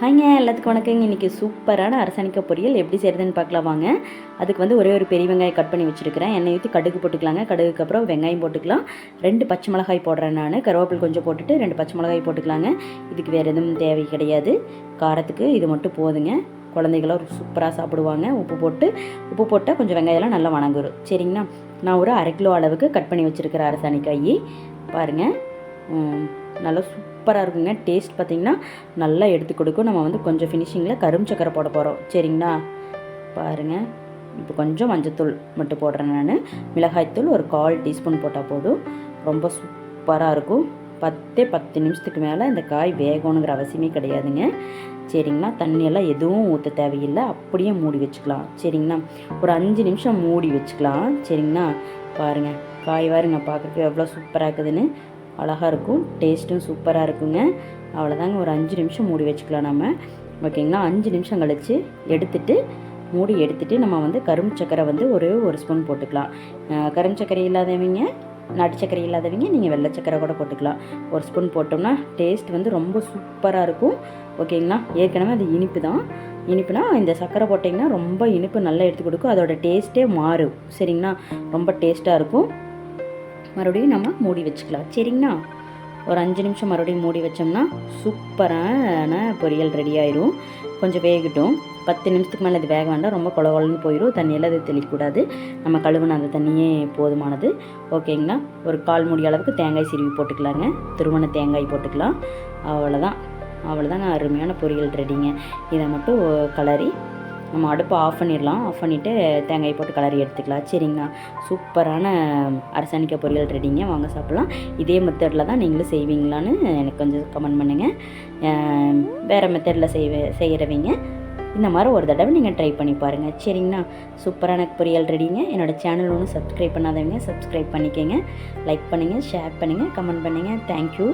ஹாய்ங்க எல்லாத்துக்கும் வணக்கங்க. இன்றைக்கி சூப்பரான அரசாணிக்காய் பொரியல். எப்படி செய்கிறதுன்னு பார்க்கலாம் வாங்க. அதுக்கு வந்து ஒரே ஒரு பெரிய வெங்காயம் கட் பண்ணி வச்சுருக்கிறேன். எண்ணெய் ஊற்றி கடுகு போட்டுக்கலாங்க. கடுகுக்கு அப்புறம் வெங்காயம் போட்டுக்கலாம். ரெண்டு பச்சை மிளகாய் போடுறேன் நான். கருவேப்பில் கொஞ்சம் போட்டுட்டு ரெண்டு பச்சை மிளகாய் போட்டுக்கலாங்க. இதுக்கு வேறு எதுவும் தேவை கிடையாது. காரத்துக்கு இது மட்டும் போதுங்க. குழந்தைகளும் சூப்பராக சாப்பிடுவாங்க. உப்பு போட்டு உப்பு போட்டால் கொஞ்சம் வெங்காயம்லாம் நல்லா வணங்குறோம் சரிங்கண்ணா நான் ஒரு அரை கிலோ அளவுக்கு கட் பண்ணி வச்சுருக்கிற அரசாணிக்காய் பாருங்கள் நல்லா சூப்பராக இருக்குங்க. டேஸ்ட் பார்த்திங்கன்னா நல்லா எடுத்து கொடுக்கும். நம்ம வந்து கொஞ்சம் ஃபினிஷிங்கில் கரும் சக்கரை போட போகிறோம் சரிங்களா? பாருங்கள் இப்போ கொஞ்சம் மஞ்சத்தூள் மட்டும் போடுறேன் நான். மிளகாய்த்தூள் ஒரு கால் டீஸ்பூன் போட்டால் போதும். ரொம்ப சூப்பராக இருக்கும். பத்தே பத்து நிமிஷத்துக்கு மேலே இந்த காய் வேகணுங்கிற அவசியமே கிடையாதுங்க. சரிங்களா? தண்ணியெல்லாம் எதுவும் ஊற்ற தேவையில்லை. அப்படியே மூடி வச்சுக்கலாம். சரிங்களா? ஒரு அஞ்சு நிமிஷம் மூடி வச்சுக்கலாம். சரிங்களா? பாருங்கள் காய் வாருங்க பார்க்குறதுக்கு எவ்வளோ சூப்பராக இருக்குதுன்னு. அழகாக இருக்கும் டேஸ்ட்டும் சூப்பராக இருக்குங்க அவ்வளோதாங்க ஒரு அஞ்சு நிமிஷம் மூடி வச்சுக்கலாம் நம்ம. ஓகேங்களா? அஞ்சு நிமிஷம் கழித்து எடுத்துட்டு மூடி எடுத்துட்டு நம்ம வந்து கரும்பு சக்கரை வந்து ஒரு ஒரு ஸ்பூன் போட்டுக்கலாம். கரும்பு சக்கரை இல்லாதவங்க நாட்டு சக்கரை இல்லாதவங்க நீங்கள் வெள்ளை சக்கரை கூட போட்டுக்கலாம். ஒரு ஸ்பூன் போட்டோம்னா டேஸ்ட் வந்து ரொம்ப சூப்பராக இருக்கும் ஓகேங்களா? ஏற்கனவே அது இனிப்பு தான். இனிப்புனா இந்த சக்கரை போட்டிங்கன்னா ரொம்ப இனிப்பு நல்லா எடுத்து கொடுக்கும். அதோட டேஸ்ட்டே மாறும். சரிங்களா? ரொம்ப டேஸ்ட்டாக இருக்கும் மறுபடியும் நம்ம மூடி வச்சுக்கலாம். சரிங்களா? ஒரு அஞ்சு நிமிஷம் மறுபடியும் மூடி வச்சோம்னா சூப்பரான பொரியல் ரெடி ஆயிரும். கொஞ்சம் வேகட்டும். பத்து நிமிஷத்துக்கு மேலே இது வேக வேண்டாம். ரொம்ப கொல கொலன்னு போயிடும் தண்ணியெல்லாம் அது தெளிக்கக்கூடாது. நம்ம கழுவுன அந்த தண்ணியே போதுமானது. ஓகேங்களா? ஒரு கால் மூடி அளவுக்கு தேங்காய் சிறுவி போட்டுக்கலாங்க. திருமண தேங்காய் போட்டுக்கலாம். அவ்வளோதான் அவ்வளோதாங்க அருமையான பொரியல் ரெடிங்க இதை மட்டும் கலரி நம்ம அடுப்பை ஆஃப் பண்ணிடலாம். ஆஃப் பண்ணிவிட்டு தேங்காய் போட்டு கலரி எடுத்துக்கலாம். சரிங்களா? சூப்பரான அரசாணிக்காய் பொரியல் ரெடிங்க. வாங்க சாப்பிட்லாம். இதே மெத்தடில் தான் நீங்களும் செய்வீங்களான்னு எனக்கு கொஞ்சம் கமெண்ட் பண்ணுங்கள் வேறு மெத்தடில் செய்வே செய்கிறவங்க இந்த மாதிரி ஒரு தடவை நீங்கள் ட்ரை பண்ணி பாருங்கள் சரிங்களா? சூப்பரான பொரியல் ரெடிங்க. என்னோடய சேனல் ஒன்று சப்ஸ்கிரைப் பண்ணாதவங்க சப்ஸ்கிரைப் பண்ணிக்கோங்க. லைக் பண்ணுங்கள் ஷேர் பண்ணுங்கள் கமெண்ட் பண்ணுங்கள் தேங்க்யூ